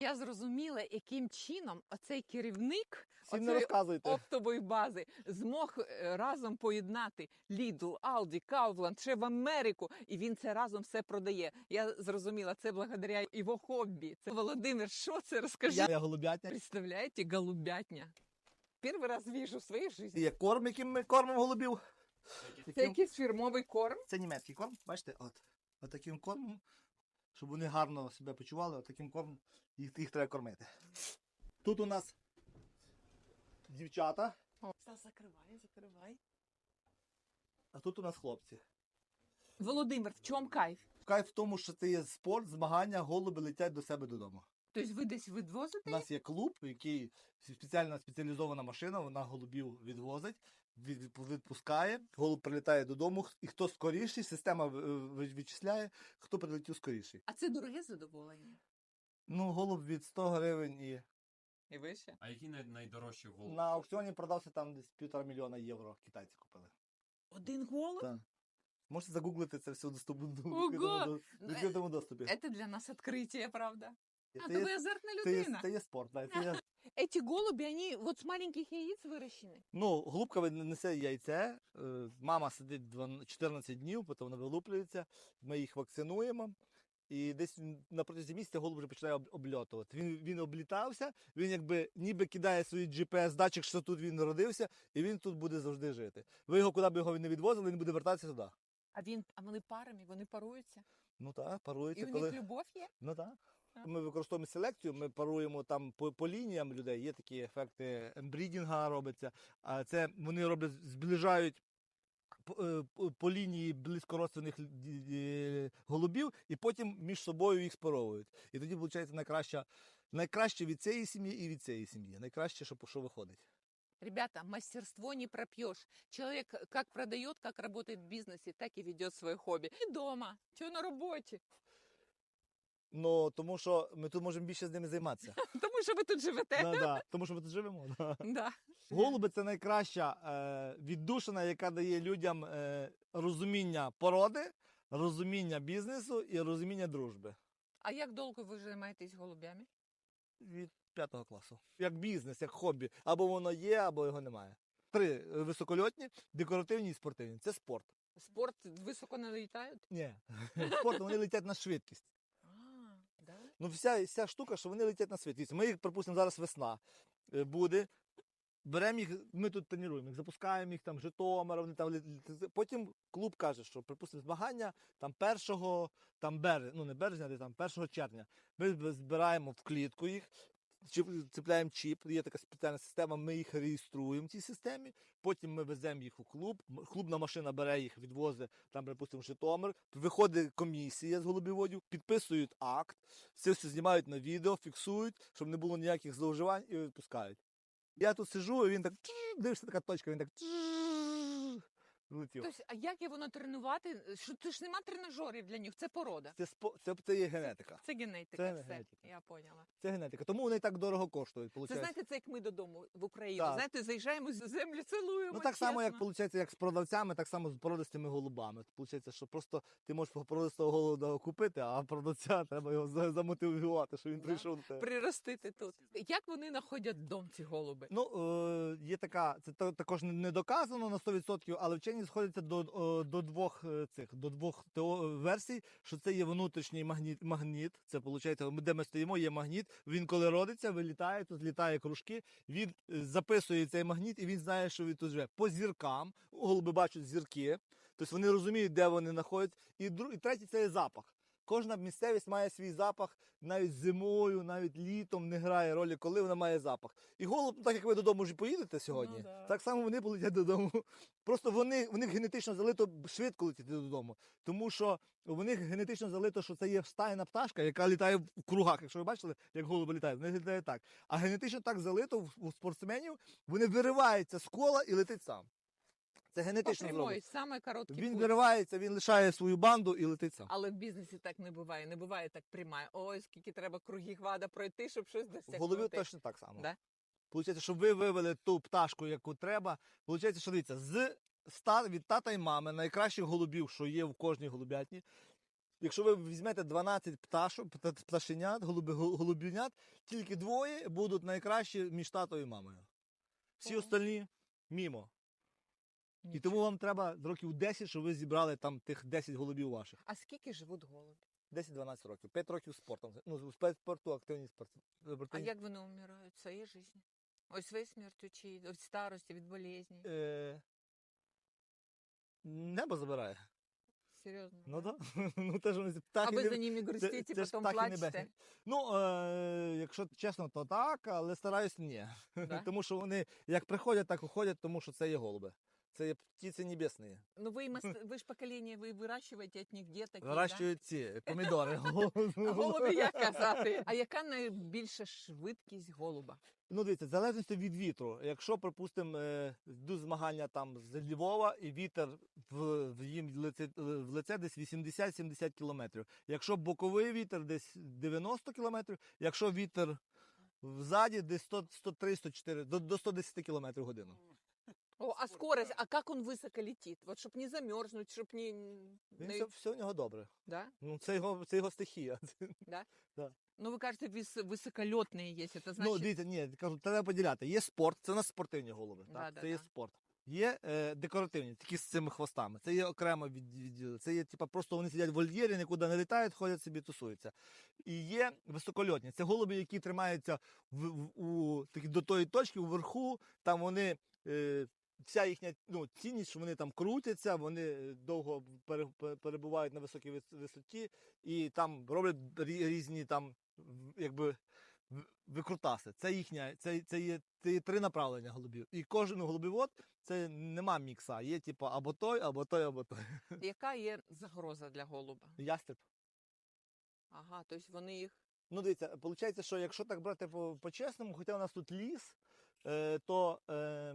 Я зрозуміла, яким чином оцей керівник Всім не оцеї розказуйте. оптової бази змог е, разом поєднати Lidl, Aldi, Kaufland, ще в Америку, і він це разом все продає. Я зрозуміла, це благодаря його хобі. Це Володимир, що це розкажи? Я, я голубятня. Представляєте, голубятня. Перший раз вижу в своїй житті. Є корм, яким ми кормимо голубів. Це Яким- якийсь фірмовий корм. Це німецький корм, бачите, от. От таким кормом, щоб вони гарно себе почували, таким кормом їх, їх треба кормити. Тут у нас дівчата, Закривай, закривай. а тут у нас хлопці. Володимир, в чому кайф? Кайф в тому, що це є спорт, змагання, голуби летять до себе додому. Тобто ви десь відвозите? У нас є клуб, який спеціальна спеціалізована машина, вона голубів відвозить, від- від- відпускає, голуб прилітає додому, і хто скоріший, система вичисляє, хто прилетів скоріший. А це дороге задоволення. Ну, голуб від 100 гривень і І вище? А який най- найдорожчий голуб? на аукціоні продався там десь півтора мільйона євро. Китайці купили. Один голуб? Так. Можете загуглити це все в доступному Ого! відкритому доступі. Це для нас відкриття, правда? А, Це то ви є, азартна це є, людина. це є спорт. да, Це є Эти голуби, они вот с маленьких яиц выращены? Ну, голубка ви- несе яйце, е, мама сидить дван- 14 днів, потім вона вилуплюється, ми їх вакцинуємо. І десь він на протязі місяця голуб вже починає об- обльотувати. Він, він облітався, він якби ніби кидає свій GPS-датчик, що тут він народився, і він тут буде завжди жити. Ви його куди б його не відвозили, він буде вертатися сюди. А він, а вони парами, вони паруються? Ну так, І парується, у коли. них любов є? Ну так. Ми використовуємо селекцію, ми паруємо там по, по лініям людей, є такі ефекти ембрідінга робиться. А це вони роблять, зближають по, е, по- лінії близькородственних голубів і потім між собою їх спаровують. І тоді виходить найкраща, найкраще від цієї сім'ї і від цієї сім'ї. Найкраще, що, що виходить. Ребята, мастерство не пропьешь. Человек как продает, как работает в бизнесе, так и ведет свое хобби. И дома, что на работе. Ну, тому що ми тут можемо більше з ними займатися. Тому що ви тут живете. да, да. Тому що ми тут живемо. Да. Да. Голуби це найкраща е, віддушина, яка дає людям е, розуміння породи, розуміння бізнесу і розуміння дружби А як довго ви займаєтесь голубями? від п'ятого класу. Як бізнес, як хобі. Або воно є, або його немає. Три високольотні, декоративні і спортивні. Це спорт. Спорт високо не літають? Ні. Спорт вони летять на швидкість. Ну, вся, вся штука, що вони летять на світ. Ми їх, припустимо, зараз весна е, буде. Беремо їх, ми тут тренуємо їх, запускаємо їх там Житомир, вони там потім клуб каже, що припустимо змагання там 1 там березня, ну не березня, а там 1 червня. Ми збираємо в клітку їх, цепляємо чіп, є така спеціальна система, ми їх реєструємо в цій системі, потім ми веземо їх у клуб, клубна машина бере їх, відвозить там, припустимо, Житомир, виходить комісія з голубіводів, підписують акт, це все знімають на відео, фіксують, щоб не було ніяких зловживань і відпускають. Я тут сижу, і він так дивишся така точка, він так «тш», влетів. Тобто, а як є воно тренувати? Що це ж нема тренажерів для них, це порода. Це, спо- це, це є генетика. Це генетика, Це все. генетика. Я поняла. Це генетика. Тому вони так дорого коштують. Це Виходить. знаєте, це як ми додому в Україну. Так. Знаєте, заїжджаємо з землю, цілуємо. Ну так само, як виходить, як з продавцями, так само з породистими голубами. Получається, що просто ти можеш породистого голуба купити, а продавця треба його замотивувати, щоб він Да. прийшов приростити тут. Як вони знаходять дом, ці голуби? Ну, е, є така, це та- також не- не доказано на 100%, але вчені сходяться до, е, до двох е, цих, до двох версій, що це є внутрішній магніт, магніт. Це виходить, де ми стоїмо, є магніт. Він коли родиться, вилітає, тут літає кружки, він е, записує цей магніт і він знає, що він тут живе. По зіркам, голуби бачать зірки, тобто вони розуміють, де вони знаходяться. І, друг і третій це є запах. Кожна місцевість має свій запах навіть зимою, навіть літом не грає ролі, коли вона має запах. І голуб, ну, так як ви додому вже поїдете сьогодні, Ну да. так само вони полетять додому. Просто вони, в них генетично залито швидко летіти додому. Тому що в них генетично залито, що це є стайна пташка, яка літає в кругах. Якщо ви бачили, як голуби літають, вони літають так. А генетично так залито у спортсменів, вони вириваються з кола і летить сам. Це генетично зроблено. саме короткий Він путь. виривається, він лишає свою банду і летить сам. Але в бізнесі так не буває. Не буває так пряма. Ой, скільки треба кругів вада пройти, щоб щось В досягнути. голові точно так само. Да? Получається, щоб ви вивели ту пташку, яку треба. Получається, що дивіться, з ста, від тата і мами найкращих голубів, що є в кожній голубятні, якщо ви візьмете 12 пташок, пташенят, голуби, голубінят, тільки двоє будуть найкращі між татою і мамою. Всі остальні мімо. І тому вам треба років 10, щоб ви зібрали там тих 10 голубів ваших. А скільки живуть голуби? 10-12 років. 5 років спортом. Ну, з спорту активні спорт. А як вони вмирають? Своєю життю? Ось своєю смертю чи від старості, від болезні? Е... Небо забирає. Серйозно? Ну да? так. ну, теж вони А птахи ви не- за ними грустите, потім плачете? Ну, е, якщо чесно, то так, але стараюсь ні. Да? тому що вони як приходять, так уходять, тому що це є голуби. Це є птиці небесні. Ну вы, им ост- вы ж поколение, вы выращиваете от них деток. и, Вирощують ці помідори. Да? А голуби як казати? А яка найбільша швидкість голуба? Ну, дивіться, в залежності від вітру. Якщо, припустимо, е, йдуть змагання там з Львова, і вітер в, в їм в лице, в лице десь 80-70 кілометрів. Якщо боковий вітер десь 90 кілометрів, якщо вітер взаді десь 100, 103, 104, до, до 110 кілометрів в годину. О, а скорость, а как он высоко летит? Вот чтобы не замерзнуть, чтобы не... Він не- все, все в нього добре. Да? Ну, це його, це його стихія. Ну, вы кажете, выс- высоколетные есть, это значит... Ну, дивіться, ні, кажу, треба поділяти. Є спорт, це у нас спортивні голуби. Да, Так? да, це є да. спорт. Є е, декоративні, такі з цими хвостами. Це є окремо від, від це є, типа, просто вони сидять в вольєрі, нікуди не літають, ходять собі, тусуються. І є високольотні. Це голуби, які тримаються в, в, у, такі, до тої точки, вверху, там вони. Е, Вся їхня ну, цінність, що вони там крутяться, вони е, довго перебувають на високій висоті і там роблять різні там якби викрутаси. Це їхня, це, це, є, це є три направлення голубів. І кожен голубівод це нема мікса. Є типу або той, або той, або той. Яка є загроза для голуба? Ястреб. Ага, тобто вони їх... Ну, дивіться, виходить, що якщо так брати по- по-чесному, хоча у нас тут ліс, е, то е,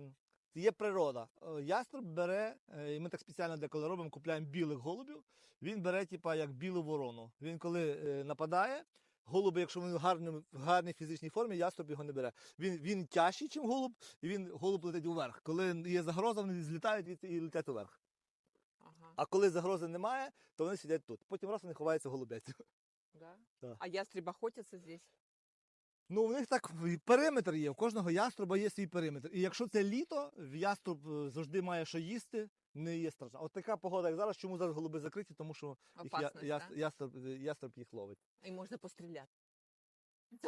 є природа. Е, Ястреб бере, е, і ми так спеціально деколи робимо, купляємо білих голубів. Він бере, типа, як білу ворону. Він коли е, нападає, голуби, якщо він в гарній, в гарній фізичній формі, ястреб його не бере. Він, він тяжчий, ніж голуб, і він голуб летить уверх. Коли є загроза, вони злітають і летять уверх. Ага, А коли загрози немає, то вони сидять тут. Потім раз вони ховаються в голубець. да? Да. А ястреб охотятся здесь? Ну, в них так периметр є. У кожного яструба є свій периметр. І якщо це літо, яструб е, завжди має що їсти, не є страшно. От така погода, як зараз, чому зараз голуби закриті, тому що їх я, да? яструб, яструб їх ловить. І можна постріляти.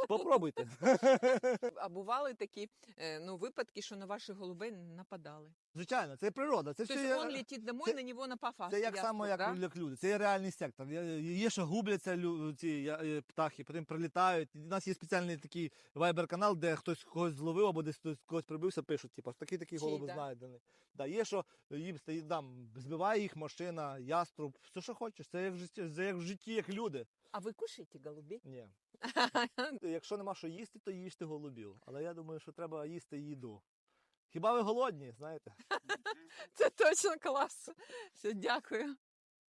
Попробуйте. А бували такі е, ну, випадки, що на ваших голубей нападали. Звичайно, це природа. Це все Тобто є, он летить домой, це- на нього напав це як само, як, да? як люди. Це є реальний сектор. Є, є що губляться лю- ці я- е, птахи, потім прилітають. У нас є спеціальний такий вайбер-канал, де хтось когось зловив або десь хтось когось прибився, пишуть, типу, такі такі Чий, голуби да? Да, є, що їм стоїть там, збиває їх машина, яструб, все, що хочеш. Це як в житті, це як в житті, як люди. А ви кушаєте голубей? Ні. Якщо нема що їсти, то їжте голубів. Але я думаю, що треба їсти їду. Хіба ви голодні, знаєте? Це точно клас. Все, дякую.